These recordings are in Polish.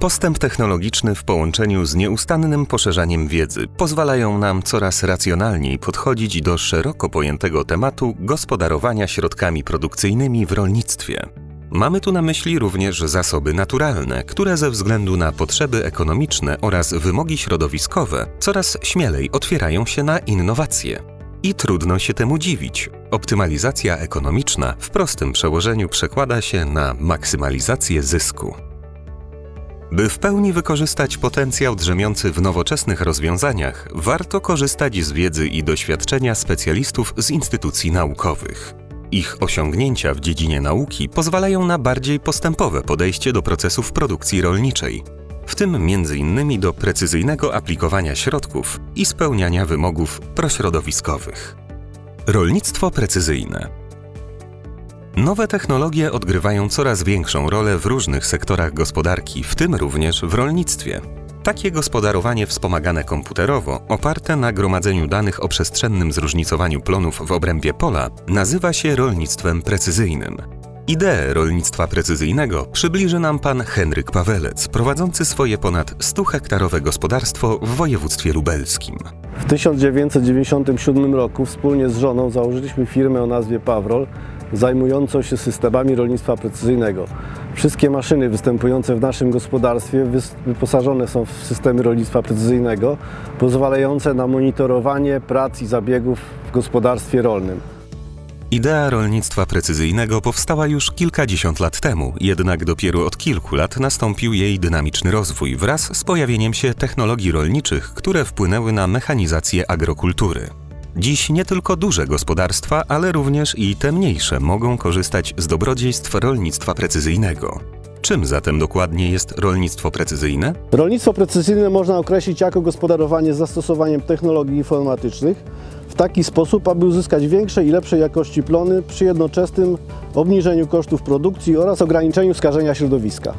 Postęp technologiczny w połączeniu z nieustannym poszerzaniem wiedzy pozwalają nam coraz racjonalniej podchodzić do szeroko pojętego tematu gospodarowania środkami produkcyjnymi w rolnictwie. Mamy tu na myśli również zasoby naturalne, które ze względu na potrzeby ekonomiczne oraz wymogi środowiskowe coraz śmielej otwierają się na innowacje. I trudno się temu dziwić. Optymalizacja ekonomiczna w prostym przełożeniu przekłada się na maksymalizację zysku. By w pełni wykorzystać potencjał drzemiący w nowoczesnych rozwiązaniach, warto korzystać z wiedzy i doświadczenia specjalistów z instytucji naukowych. Ich osiągnięcia w dziedzinie nauki pozwalają na bardziej postępowe podejście do procesów produkcji rolniczej, w tym m.in. do precyzyjnego aplikowania środków i spełniania wymogów prośrodowiskowych. Rolnictwo precyzyjne. Nowe technologie odgrywają coraz większą rolę w różnych sektorach gospodarki, w tym również w rolnictwie. Takie gospodarowanie wspomagane komputerowo, oparte na gromadzeniu danych o przestrzennym zróżnicowaniu plonów w obrębie pola, nazywa się rolnictwem precyzyjnym. Ideę rolnictwa precyzyjnego przybliży nam pan Henryk Pawelec, prowadzący swoje ponad 100-hektarowe gospodarstwo w województwie lubelskim. W 1997 roku wspólnie z żoną założyliśmy firmę o nazwie Pawrol, zajmującą się systemami rolnictwa precyzyjnego. Wszystkie maszyny występujące w naszym gospodarstwie wyposażone są w systemy rolnictwa precyzyjnego, pozwalające na monitorowanie prac i zabiegów w gospodarstwie rolnym. Idea rolnictwa precyzyjnego powstała już kilkadziesiąt lat temu, jednak dopiero od kilku lat nastąpił jej dynamiczny rozwój wraz z pojawieniem się technologii rolniczych, które wpłynęły na mechanizację agrokultury. Dziś nie tylko duże gospodarstwa, ale również i te mniejsze mogą korzystać z dobrodziejstw rolnictwa precyzyjnego. Czym zatem dokładnie jest rolnictwo precyzyjne? Rolnictwo precyzyjne można określić jako gospodarowanie z zastosowaniem technologii informatycznych w taki sposób, aby uzyskać większej i lepszej jakości plony przy jednoczesnym obniżeniu kosztów produkcji oraz ograniczeniu skażenia środowiska.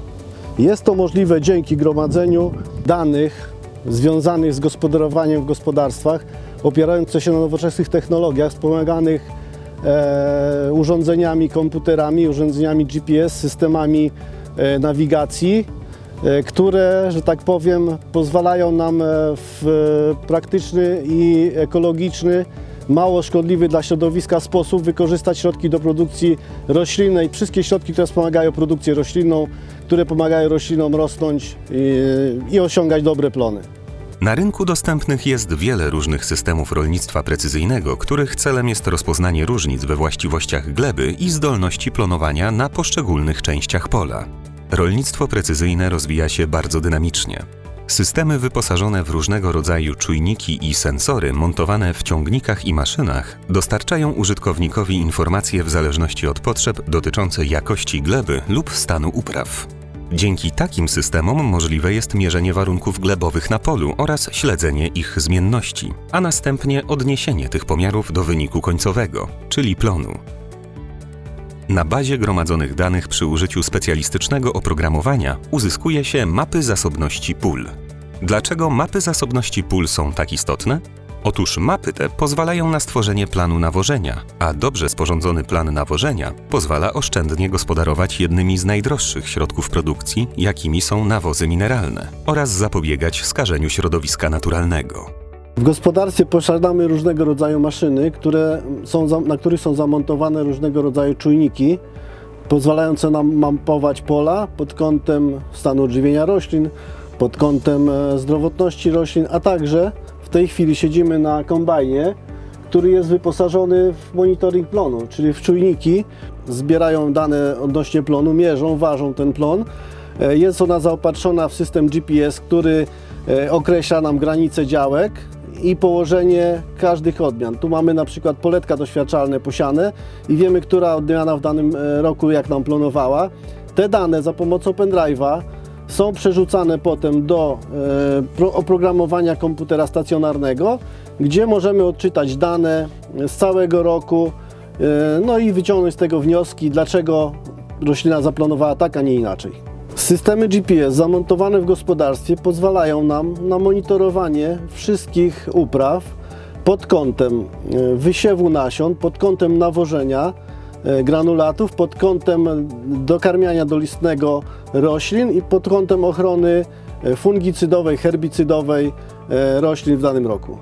Jest to możliwe dzięki gromadzeniu danych związanych z gospodarowaniem w gospodarstwach, opierających się na nowoczesnych technologiach wspomaganych e, urządzeniami, komputerami, urządzeniami GPS, systemami e, nawigacji, e, które, że tak powiem, pozwalają nam e, w praktyczny i ekologiczny, mało szkodliwy dla środowiska sposób wykorzystać środki do produkcji roślinnej, wszystkie środki, które wspomagają produkcję roślinną, które pomagają roślinom rosnąć i, i osiągać dobre plony. Na rynku dostępnych jest wiele różnych systemów rolnictwa precyzyjnego, których celem jest rozpoznanie różnic we właściwościach gleby i zdolności plonowania na poszczególnych częściach pola. Rolnictwo precyzyjne rozwija się bardzo dynamicznie. Systemy wyposażone w różnego rodzaju czujniki i sensory montowane w ciągnikach i maszynach dostarczają użytkownikowi informacje w zależności od potrzeb dotyczące jakości gleby lub stanu upraw. Dzięki takim systemom możliwe jest mierzenie warunków glebowych na polu oraz śledzenie ich zmienności, a następnie odniesienie tych pomiarów do wyniku końcowego, czyli plonu. Na bazie gromadzonych danych przy użyciu specjalistycznego oprogramowania uzyskuje się mapy zasobności pól. Dlaczego mapy zasobności pól są tak istotne? Otóż mapy te pozwalają na stworzenie planu nawożenia, a dobrze sporządzony plan nawożenia pozwala oszczędnie gospodarować jednymi z najdroższych środków produkcji, jakimi są nawozy mineralne, oraz zapobiegać skażeniu środowiska naturalnego. W gospodarstwie posiadamy różnego rodzaju maszyny, które są, na których są zamontowane różnego rodzaju czujniki, pozwalające nam mapować pola pod kątem stanu odżywienia roślin, pod kątem e, zdrowotności roślin, a także w tej chwili siedzimy na kombajnie, który jest wyposażony w monitoring plonu, czyli w czujniki, zbierają dane odnośnie plonu, mierzą, ważą ten plon. E, Jest ona zaopatrzona w system GPS, który e, określa nam granice działek i położenie każdych odmian. Tu mamy na przykład poletka doświadczalne posiane i wiemy, która odmiana w danym e, roku jak nam plonowała. Te dane za pomocą pendrive'a są przerzucane potem do e, pro- oprogramowania komputera stacjonarnego, gdzie możemy odczytać dane z całego roku, e, no i wyciągnąć z tego wnioski, dlaczego roślina zaplanowała tak, a nie inaczej. Systemy GPS zamontowane w gospodarstwie pozwalają nam na monitorowanie wszystkich upraw pod kątem e, wysiewu nasion, pod kątem nawożenia, granulatów pod kątem dokarmiania dolistnego roślin i pod kątem ochrony e, fungicydowej, herbicydowej e, roślin w danym roku.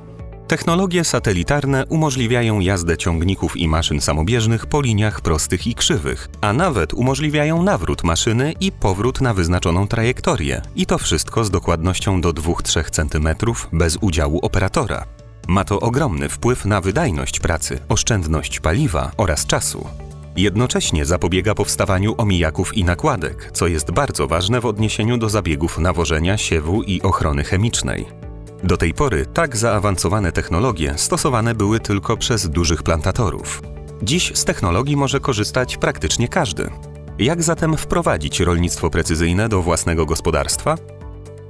Technologie satelitarne umożliwiają jazdę ciągników i maszyn samobieżnych po liniach prostych i krzywych, a nawet umożliwiają nawrót maszyny i powrót na wyznaczoną trajektorię. I to wszystko z dokładnością do 2-3 cm bez udziału operatora. Ma to ogromny wpływ na wydajność pracy, oszczędność paliwa oraz czasu. Jednocześnie zapobiega powstawaniu omijaków i nakładek, co jest bardzo ważne w odniesieniu do zabiegów nawożenia, siewu i ochrony chemicznej. Do tej pory tak zaawansowane technologie stosowane były tylko przez dużych plantatorów. Dziś z technologii może korzystać praktycznie każdy. Jak zatem wprowadzić rolnictwo precyzyjne do własnego gospodarstwa?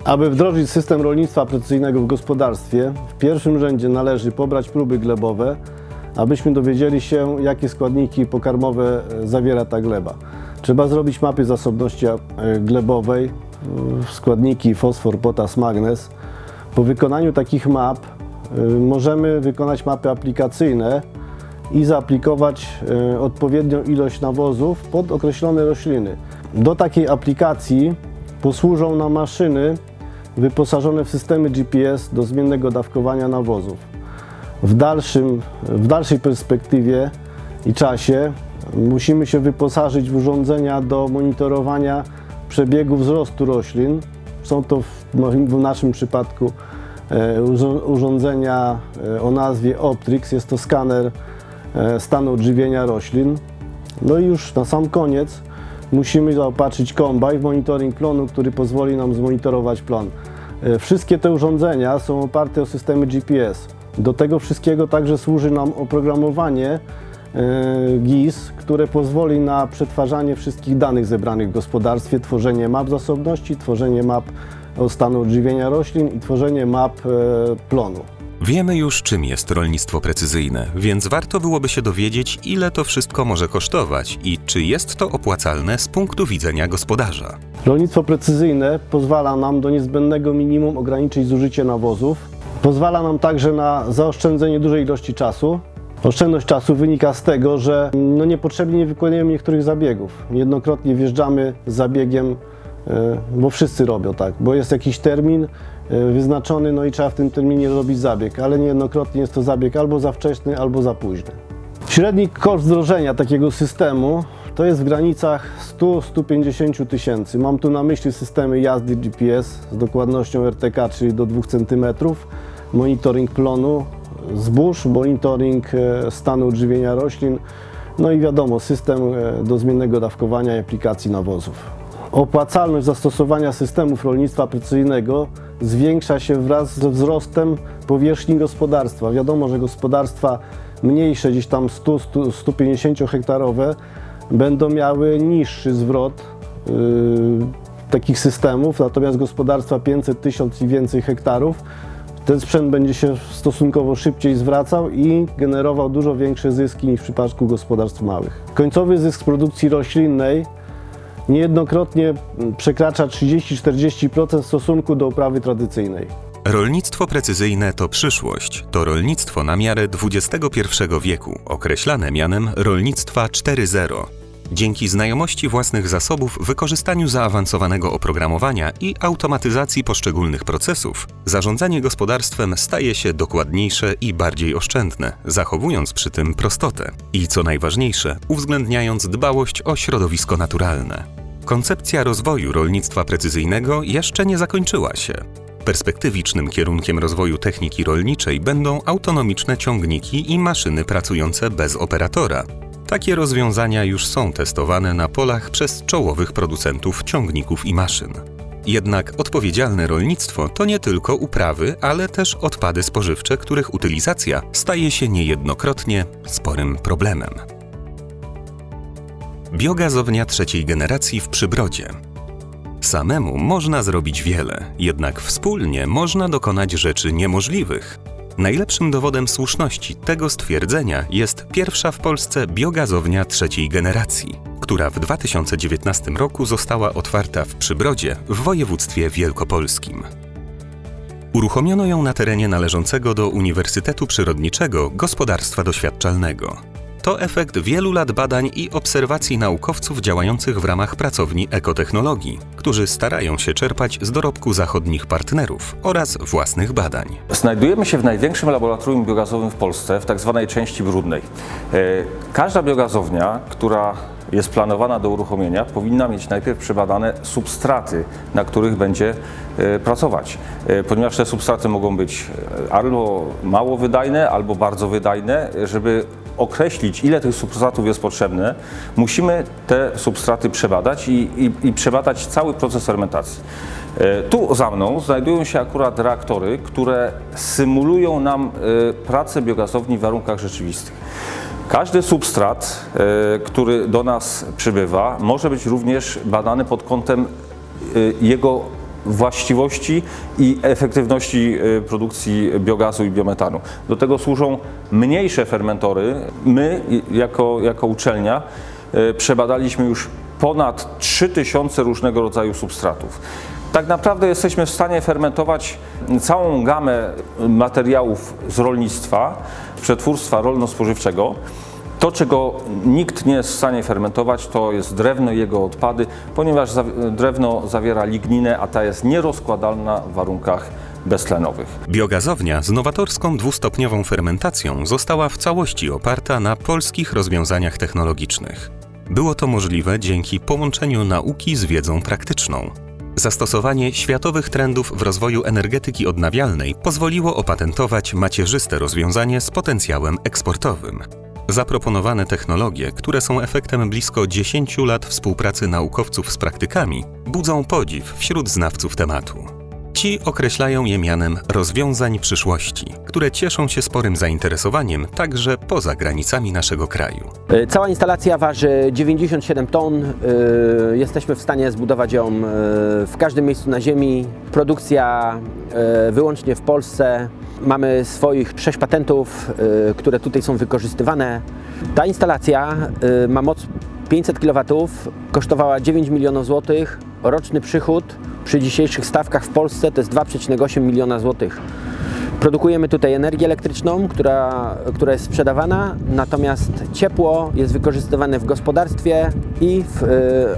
Aby wdrożyć system rolnictwa precyzyjnego w gospodarstwie, w pierwszym rzędzie należy pobrać próby glebowe, abyśmy dowiedzieli się, jakie składniki pokarmowe e, zawiera ta gleba. Trzeba zrobić mapy zasobności e, glebowej, e, składniki fosfor, potas, magnez. Po wykonaniu takich map możemy wykonać mapy aplikacyjne i zaaplikować odpowiednią ilość nawozów pod określone rośliny. Do takiej aplikacji posłużą nam maszyny wyposażone w systemy GPS do zmiennego dawkowania nawozów. W, dalszym, w dalszej perspektywie i czasie musimy się wyposażyć w urządzenia do monitorowania przebiegu wzrostu roślin. Są to w, w naszym przypadku e, urządzenia e, o nazwie Optrix. Jest to skaner e, stanu odżywienia roślin. No i już na sam koniec musimy zaopatrzyć kombaj w monitoring plonu, który pozwoli nam zmonitorować plon. Wszystkie te urządzenia są oparte o systemy GPS. Do tego wszystkiego także służy nam oprogramowanie e, GIS, które pozwoli na przetwarzanie wszystkich danych zebranych w gospodarstwie, tworzenie map zasobności, tworzenie map stanu odżywienia roślin i tworzenie map e, plonu. Wiemy już, czym jest rolnictwo precyzyjne, więc warto byłoby się dowiedzieć, ile to wszystko może kosztować i czy jest to opłacalne z punktu widzenia gospodarza. Rolnictwo precyzyjne pozwala nam do niezbędnego minimum ograniczyć zużycie nawozów. Pozwala nam także na zaoszczędzenie dużej ilości czasu. Oszczędność czasu wynika z tego, że no niepotrzebnie nie wykonujemy niektórych zabiegów. Jednokrotnie wjeżdżamy z zabiegiem, e, bo wszyscy robią tak, bo jest jakiś termin e, wyznaczony, no i trzeba w tym terminie robić zabieg, ale niejednokrotnie jest to zabieg albo za wczesny, albo za późny. Średni koszt wdrożenia takiego systemu to jest w granicach 100-150 tysięcy. Mam tu na myśli systemy jazdy GPS z dokładnością RTK, czyli do 2 cm, monitoring plonu zbóż, monitoring e, stanu odżywienia roślin, no i wiadomo, system e, do zmiennego dawkowania i aplikacji nawozów. Opłacalność zastosowania systemów rolnictwa precyzyjnego zwiększa się wraz ze wzrostem powierzchni gospodarstwa. Wiadomo, że gospodarstwa mniejsze, gdzieś tam 100-150 hektarowe, będą miały niższy zwrot yy, takich systemów, natomiast gospodarstwa 500, 1000 i więcej hektarów, ten sprzęt będzie się stosunkowo szybciej zwracał i generował dużo większe zyski niż w przypadku gospodarstw małych. Końcowy zysk z produkcji roślinnej niejednokrotnie przekracza 30-40% w stosunku do uprawy tradycyjnej. Rolnictwo precyzyjne to przyszłość. To rolnictwo na miarę XXI wieku, określane mianem rolnictwa 4.0. Dzięki znajomości własnych zasobów, wykorzystaniu zaawansowanego oprogramowania i automatyzacji poszczególnych procesów, zarządzanie gospodarstwem staje się dokładniejsze i bardziej oszczędne, zachowując przy tym prostotę i co najważniejsze, uwzględniając dbałość o środowisko naturalne. Koncepcja rozwoju rolnictwa precyzyjnego jeszcze nie zakończyła się. Perspektywicznym kierunkiem rozwoju techniki rolniczej będą autonomiczne ciągniki i maszyny pracujące bez operatora. Takie rozwiązania już są testowane na polach przez czołowych producentów ciągników i maszyn. Jednak odpowiedzialne rolnictwo to nie tylko uprawy, ale też odpady spożywcze, których utylizacja staje się niejednokrotnie sporym problemem. Biogazownia trzeciej generacji w Przybrodzie. Samemu można zrobić wiele, jednak wspólnie można dokonać rzeczy niemożliwych. Najlepszym dowodem słuszności tego stwierdzenia jest pierwsza w Polsce biogazownia trzeciej generacji, która w 2019 roku została otwarta w Przybrodzie w województwie wielkopolskim. Uruchomiono ją na terenie należącego do Uniwersytetu Przyrodniczego Gospodarstwa Doświadczalnego. To efekt wielu lat badań i obserwacji naukowców działających w ramach pracowni ekotechnologii, którzy starają się czerpać z dorobku zachodnich partnerów oraz własnych badań. Znajdujemy się w największym laboratorium biogazowym w Polsce, w tak zwanej części brudnej. E, Każda biogazownia, która jest planowana do uruchomienia, powinna mieć najpierw przebadane substraty, na których będzie e, pracować. E, Ponieważ te substraty mogą być albo mało wydajne, albo bardzo wydajne, żeby określić, ile tych substratów jest potrzebne, musimy te substraty przebadać i, i, i przebadać cały proces fermentacji. E, Tu za mną znajdują się akurat reaktory, które symulują nam e, pracę biogazowni w warunkach rzeczywistych. Każdy substrat, e, który do nas przybywa, może być również badany pod kątem jego właściwości i efektywności e, produkcji biogazu i biometanu. Do tego służą mniejsze fermentory. My, jako, jako uczelnia, e, przebadaliśmy już ponad 3000 różnego rodzaju substratów. Tak naprawdę jesteśmy w stanie fermentować całą gamę materiałów z rolnictwa, przetwórstwa rolno-spożywczego. To, czego nikt nie jest w stanie fermentować, to jest drewno i jego odpady, ponieważ drewno zawiera ligninę, a ta jest nierozkładalna w warunkach beztlenowych. Biogazownia z nowatorską dwustopniową fermentacją została w całości oparta na polskich rozwiązaniach technologicznych. Było to możliwe dzięki połączeniu nauki z wiedzą praktyczną. Zastosowanie światowych trendów w rozwoju energetyki odnawialnej pozwoliło opatentować macierzyste rozwiązanie z potencjałem eksportowym. Zaproponowane technologie, które są efektem blisko 10 lat współpracy naukowców z praktykami, budzą podziw wśród znawców tematu. Ci określają je mianem rozwiązań przyszłości, które cieszą się sporym zainteresowaniem także poza granicami naszego kraju. E, Cała instalacja waży 97 ton. E, Jesteśmy w stanie zbudować ją e, w każdym miejscu na Ziemi. Produkcja wyłącznie w Polsce. Mamy swoich sześć patentów, które tutaj są wykorzystywane. Ta instalacja ma moc 500 kW, kosztowała 9 milionów złotych. Roczny przychód przy dzisiejszych stawkach w Polsce to jest 2,8 miliona złotych. Produkujemy tutaj energię elektryczną, która, która jest sprzedawana, natomiast ciepło jest wykorzystywane w gospodarstwie i w e,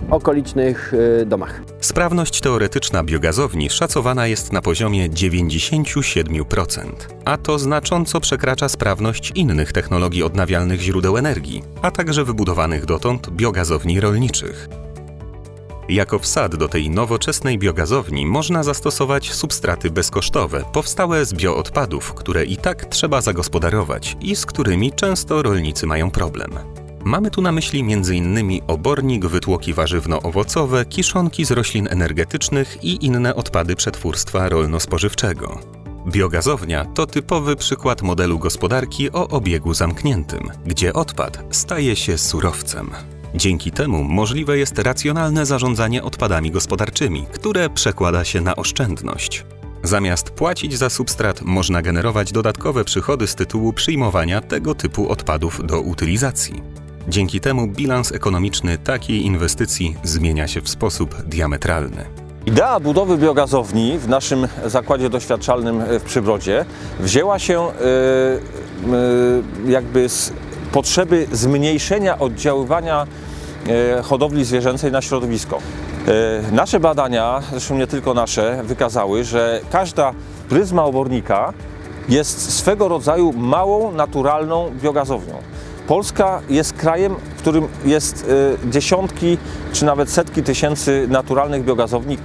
okolicznych e, domach. Sprawność teoretyczna biogazowni szacowana jest na poziomie 97%, a to znacząco przekracza sprawność innych technologii odnawialnych źródeł energii, a także wybudowanych dotąd biogazowni rolniczych. Jako wsad do tej nowoczesnej biogazowni można zastosować substraty bezkosztowe, powstałe z bioodpadów, które i tak trzeba zagospodarować i z którymi często rolnicy mają problem. Mamy tu na myśli m.in. obornik, wytłoki warzywno-owocowe, kiszonki z roślin energetycznych i inne odpady przetwórstwa rolno-spożywczego. Biogazownia to typowy przykład modelu gospodarki o obiegu zamkniętym, gdzie odpad staje się surowcem. Dzięki temu możliwe jest racjonalne zarządzanie odpadami gospodarczymi, które przekłada się na oszczędność. Zamiast płacić za substrat, można generować dodatkowe przychody z tytułu przyjmowania tego typu odpadów do utylizacji. Dzięki temu bilans ekonomiczny takiej inwestycji zmienia się w sposób diametralny. Idea budowy biogazowni w naszym zakładzie doświadczalnym w Przybrodzie wzięła się e, e, jakby z potrzeby zmniejszenia oddziaływania e, hodowli zwierzęcej na środowisko. E, Nasze badania, zresztą nie tylko nasze, wykazały, że każda pryzma obornika jest swego rodzaju małą, naturalną biogazownią. Polska jest krajem, w którym jest e, dziesiątki czy nawet setki tysięcy naturalnych biogazowni.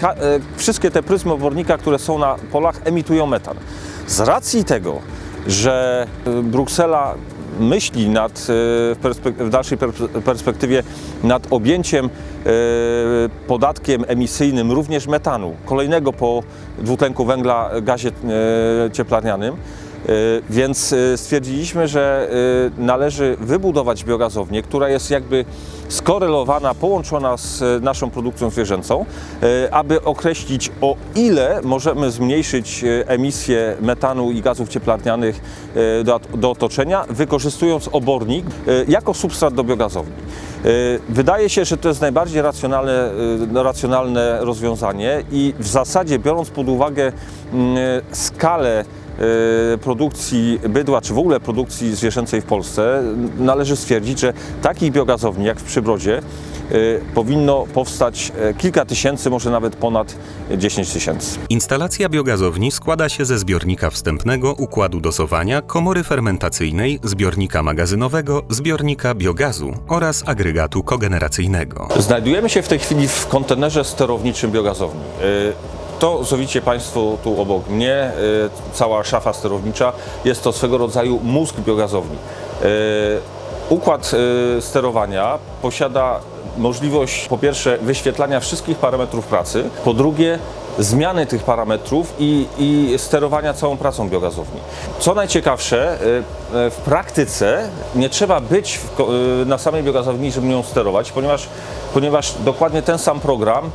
Wszystkie te pryzmy obornika, które są na polach, emitują metan. Z racji tego, że Bruksela myśli nad, e, w, dalszej per- perspektywie nad objęciem e, podatkiem emisyjnym również metanu, kolejnego po dwutlenku węgla gazie e, cieplarnianym, Więc stwierdziliśmy, że należy wybudować biogazownię, która jest jakby skorelowana, połączona z e, naszą produkcją zwierzęcą, e, aby określić o ile możemy zmniejszyć e, emisję metanu i gazów cieplarnianych do, do otoczenia, wykorzystując obornik jako substrat do biogazowni. Wydaje się, że to jest najbardziej racjonalne, racjonalne rozwiązanie i w zasadzie biorąc pod uwagę mm, skalę produkcji bydła, czy w ogóle produkcji zwierzęcej w Polsce, należy stwierdzić, że takich biogazowni jak w Przybrodzie e, powinno powstać e, kilka tysięcy, może nawet ponad 10 tysięcy. Instalacja biogazowni składa się ze zbiornika wstępnego, układu dosowania, komory fermentacyjnej, zbiornika magazynowego, zbiornika biogazu oraz agregatu kogeneracyjnego. Znajdujemy się w tej chwili w kontenerze sterowniczym biogazowni. To, co widzicie Państwo tu obok mnie, y, cała szafa sterownicza, jest to swego rodzaju mózg biogazowni. Y, Układ y, sterowania posiada możliwość po pierwsze wyświetlania wszystkich parametrów pracy, po drugie zmiany tych parametrów i, i sterowania całą pracą biogazowni. Co najciekawsze, w praktyce nie trzeba być na samej biogazowni, żeby nią sterować, ponieważ, ponieważ dokładnie ten sam program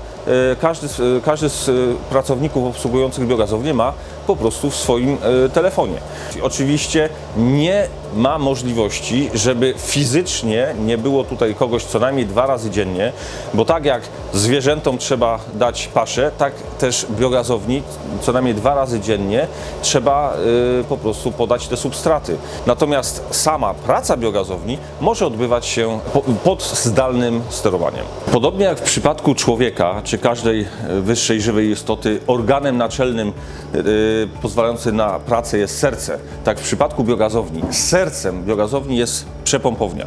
każdy, z- y, każdy z y, pracowników obsługujących biogazownię ma po prostu w swoim y, telefonie. Oczywiście nie ma możliwości, żeby fizycznie nie było tutaj kogoś co najmniej dwa razy dziennie, bo tak jak zwierzętom trzeba dać paszę, tak też biogazowni co najmniej dwa razy dziennie trzeba y, po prostu podać te substraty. Natomiast sama praca biogazowni może odbywać się po, pod zdalnym sterowaniem. Podobnie jak w przypadku człowieka czy każdej y, wyższej żywej istoty, organem naczelnym y, pozwalającym na pracę jest serce. Tak w przypadku biogazowni. Sercem biogazowni jest przepompownia.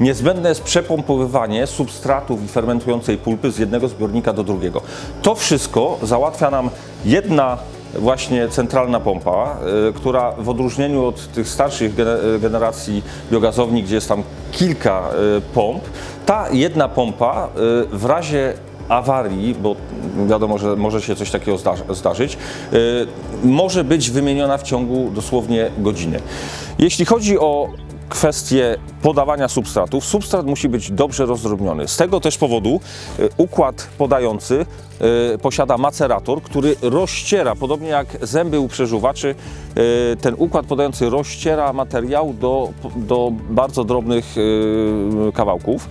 Niezbędne jest przepompowywanie substratów i fermentującej pulpy z jednego zbiornika do drugiego. To wszystko załatwia nam jedna właśnie centralna pompa, y, która w odróżnieniu od tych starszych y, generacji biogazowni, gdzie jest tam kilka y, pomp, ta jedna pompa w razie awarii, bo wiadomo, że może się coś takiego zdarzy- zdarzyć, y, może być wymieniona w ciągu dosłownie godziny. Jeśli chodzi o kwestię podawania substratów, substrat musi być dobrze rozdrobniony. Z tego też powodu y, układ podający y, posiada macerator, który rozściera, podobnie jak zęby u przeżuwaczy, y, ten układ podający rozściera materiał do, do bardzo drobnych kawałków.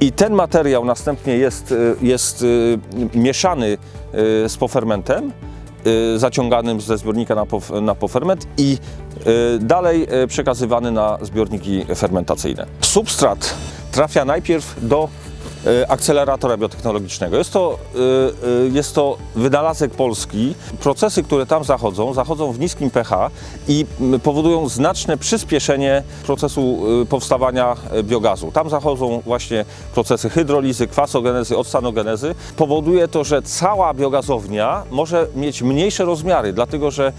I ten materiał następnie jest, jest mieszany z pofermentem, zaciąganym ze zbiornika na, pof, na poferment i dalej y, przekazywany na zbiorniki fermentacyjne. Substrat trafia najpierw do y, akceleratora biotechnologicznego. Jest to, y, y, jest to wynalazek polski. Procesy, które tam zachodzą, zachodzą w niskim pH i powodują znaczne przyspieszenie procesu powstawania biogazu. Tam zachodzą właśnie procesy hydrolizy, kwasogenezy, octanogenezy. Powoduje to, że cała biogazownia może mieć mniejsze rozmiary, dlatego że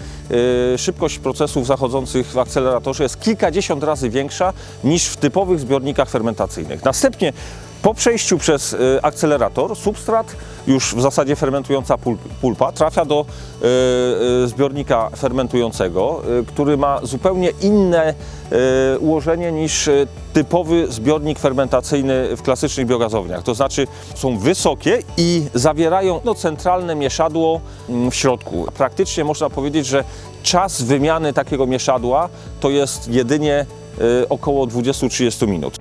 szybkość procesów zachodzących w akceleratorze jest kilkadziesiąt razy większa niż w typowych zbiornikach fermentacyjnych. Następnie po przejściu przez y, akcelerator substrat, już w zasadzie fermentująca pulp, pulpa, trafia do y, y, zbiornika fermentującego, który ma zupełnie inne ułożenie niż typowy zbiornik fermentacyjny w klasycznych biogazowniach. To znaczy są wysokie i zawierają no, centralne mieszadło mm, w środku. Praktycznie można powiedzieć, że czas wymiany takiego mieszadła to jest jedynie około 20-30 minut.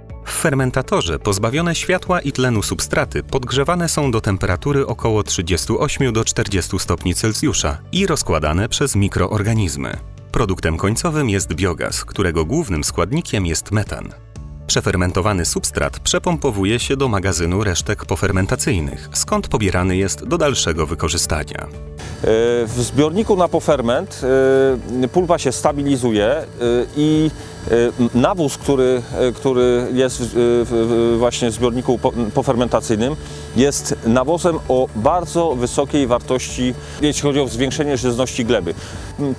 Fermentatorze pozbawione światła i tlenu substraty podgrzewane są do temperatury około 38 do 40 stopni Celsjusza i rozkładane przez mikroorganizmy. Produktem końcowym jest biogaz, którego głównym składnikiem jest metan. Przefermentowany substrat przepompowuje się do magazynu resztek pofermentacyjnych, skąd pobierany jest do dalszego wykorzystania. E, W zbiorniku na poferment e, pulpa się stabilizuje e, i nawóz, który, e, który jest w właśnie w zbiorniku po- pofermentacyjnym, jest nawozem o bardzo wysokiej wartości, jeśli chodzi o zwiększenie żyzności gleby.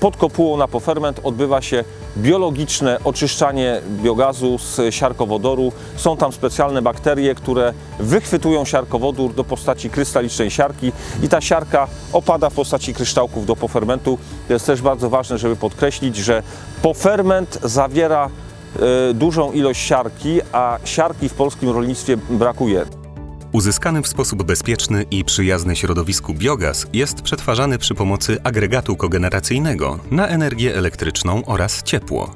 Pod kopułą na poferment odbywa się biologiczne oczyszczanie biogazu z siarkowodoru. Są tam specjalne bakterie, które wychwytują siarkowodór do postaci krystalicznej siarki i ta siarka opada w postaci kryształków do pofermentu. To jest też bardzo ważne, żeby podkreślić, że poferment zawiera e, dużą ilość siarki, a siarki w polskim rolnictwie brakuje. Uzyskany w sposób bezpieczny i przyjazny środowisku biogaz jest przetwarzany przy pomocy agregatu kogeneracyjnego na energię elektryczną oraz ciepło.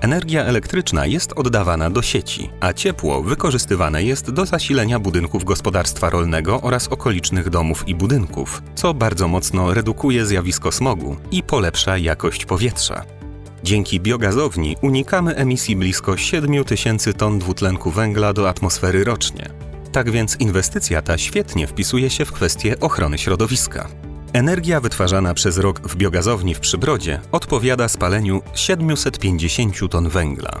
Energia elektryczna jest oddawana do sieci, a ciepło wykorzystywane jest do zasilenia budynków gospodarstwa rolnego oraz okolicznych domów i budynków, co bardzo mocno redukuje zjawisko smogu i polepsza jakość powietrza. Dzięki biogazowni unikamy emisji blisko 7 tysięcy ton dwutlenku węgla do atmosfery rocznie. Tak więc inwestycja ta świetnie wpisuje się w kwestię ochrony środowiska. Energia wytwarzana przez rok w biogazowni w Przybrodzie odpowiada spaleniu 750 ton węgla.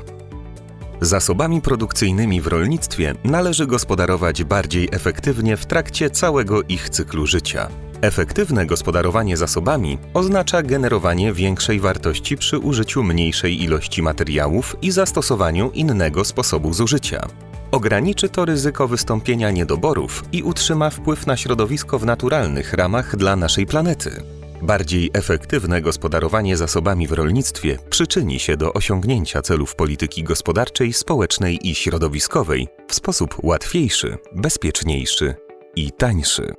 Zasobami produkcyjnymi w rolnictwie należy gospodarować bardziej efektywnie w trakcie całego ich cyklu życia. Efektywne gospodarowanie zasobami oznacza generowanie większej wartości przy użyciu mniejszej ilości materiałów i zastosowaniu innego sposobu zużycia. Ograniczy to ryzyko wystąpienia niedoborów i utrzyma wpływ na środowisko w naturalnych ramach dla naszej planety. Bardziej efektywne gospodarowanie zasobami w rolnictwie przyczyni się do osiągnięcia celów polityki gospodarczej, społecznej i środowiskowej w sposób łatwiejszy, bezpieczniejszy i tańszy.